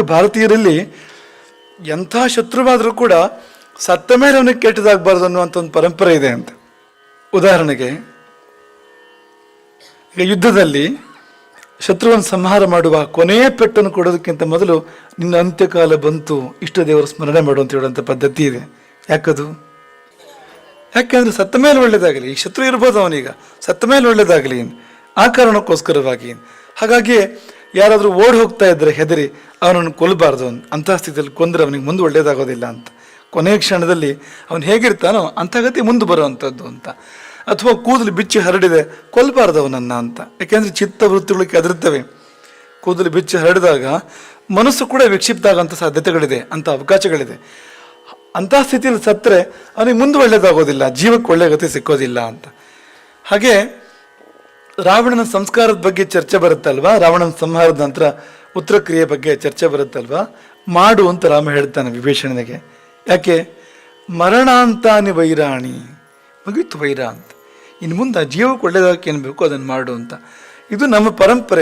ಭಾರತೀಯರಲ್ಲಿ ಎಂಥ ಶತ್ರುವಾದರೂ ಕೂಡ ಸತ್ತ ಮೇಲೆ ಅವನಿಗೆ ಕೆಟ್ಟದಾಗಬಾರ್ದು ಅನ್ನುವಂಥ ಒಂದು ಪರಂಪರೆ ಇದೆ ಅಂತ. ಉದಾಹರಣೆಗೆ, ಈಗ ಯುದ್ಧದಲ್ಲಿ ಶತ್ರುವನ್ನು ಸಂಹಾರ ಮಾಡುವ ಕೊನೆಯ ಪೆಟ್ಟನ್ನು ಕೊಡೋದಕ್ಕಿಂತ ಮೊದಲು ನಿನ್ನ ಅಂತ್ಯಕಾಲ ಬಂತು, ಇಷ್ಟ ದೇವರ ಸ್ಮರಣೆ ಮಾಡು ಅಂತ ಹೇಳುವಂಥ ಪದ್ಧತಿ ಇದೆ. ಯಾಕದು? ಯಾಕೆಂದ್ರೆ ಸತ್ತ ಮೇಲೆ ಒಳ್ಳೇದಾಗಲಿ ಈ ಶತ್ರು ಇರ್ಬೋದು ಅವನೀಗ, ಸತ್ತ ಮೇಲೆ ಒಳ್ಳೇದಾಗಲಿ ಆ ಕಾರಣಕ್ಕೋಸ್ಕರವಾಗಿ ಹಾಗಾಗಿ ಯಾರಾದರೂ ಓಡಿ ಹೋಗ್ತಾ ಇದ್ದರೆ ಹೆದರಿ, ಅವನನ್ನು ಕೊಲ್ಲಬಾರ್ದು ಅಂತ ಅಂತಹ ಸ್ಥಿತಿಯಲ್ಲಿ ಕೊಂದರೆ ಅವನಿಗೆ ಮುಂದೆ ಒಳ್ಳೆಯದಾಗೋದಿಲ್ಲ ಅಂತ. ಕೊನೆಯ ಕ್ಷಣದಲ್ಲಿ ಅವನು ಹೇಗಿರ್ತಾನೋ ಅಂಥ ಗತಿ ಮುಂದೆ ಬರುವಂಥದ್ದು ಅಂತ. ಅಥವಾ ಕೂದಲು ಬಿಚ್ಚಿ ಹರಡಿದೆ, ಕೊಲ್ಲಬಾರ್ದು ಅವನನ್ನು ಅಂತ. ಯಾಕೆಂದರೆ ಚಿತ್ತ ವೃತ್ತಿಗಳು ಕೆದರುತ್ತವೆ ಕೂದಲು ಬಿಚ್ಚಿ ಹರಡಿದಾಗ ಮನಸ್ಸು ಕೂಡ ವಿಕ್ಷಿಪ್ತ ಆಗೋಂಥ ಸಾಧ್ಯತೆಗಳಿದೆ ಅಂತ ಅವಕಾಶಗಳಿದೆ. ಅಂಥ ಸ್ಥಿತಿಯಲ್ಲಿ ಸತ್ತರೆ ಅವನಿಗೆ ಮುಂದೆ ಒಳ್ಳೆಯದಾಗೋದಿಲ್ಲ ಜೀವಕ್ಕೆ ಒಳ್ಳೆಯ ಗತಿ ಸಿಕ್ಕೋದಿಲ್ಲ ಅಂತ. ಹಾಗೆ ರಾವಣನ ಸಂಸ್ಕಾರದ ಬಗ್ಗೆ ಚರ್ಚೆ ಬರುತ್ತಲ್ವಾ? ರಾವಣನ ಸಂಹಾರದ ನಂತರ ಉತ್ತರ ಕ್ರಿಯೆ ಬಗ್ಗೆ ಚರ್ಚೆ ಬರುತ್ತಲ್ವಾ? ಮಾಡು ಅಂತ ರಾಮ ಹೇಳ್ತಾನೆ ವಿಭೀಷಣನಿಗೆ. ಯಾಕೆ? ಮರಣಾಂತಾನಿ ವೈರಾಣಿ. ಮುಗೀತು ವೈರ ಅಂತ ಇನ್ನು ಮುಂದೆ ಜೀವಕ್ಕೆ ಒಳ್ಳೇದಾಗಕ್ಕೆ ಏನು ಬೇಕು ಅದನ್ನು ಮಾಡು ಅಂತ. ಇದು ನಮ್ಮ ಪರಂಪರೆ.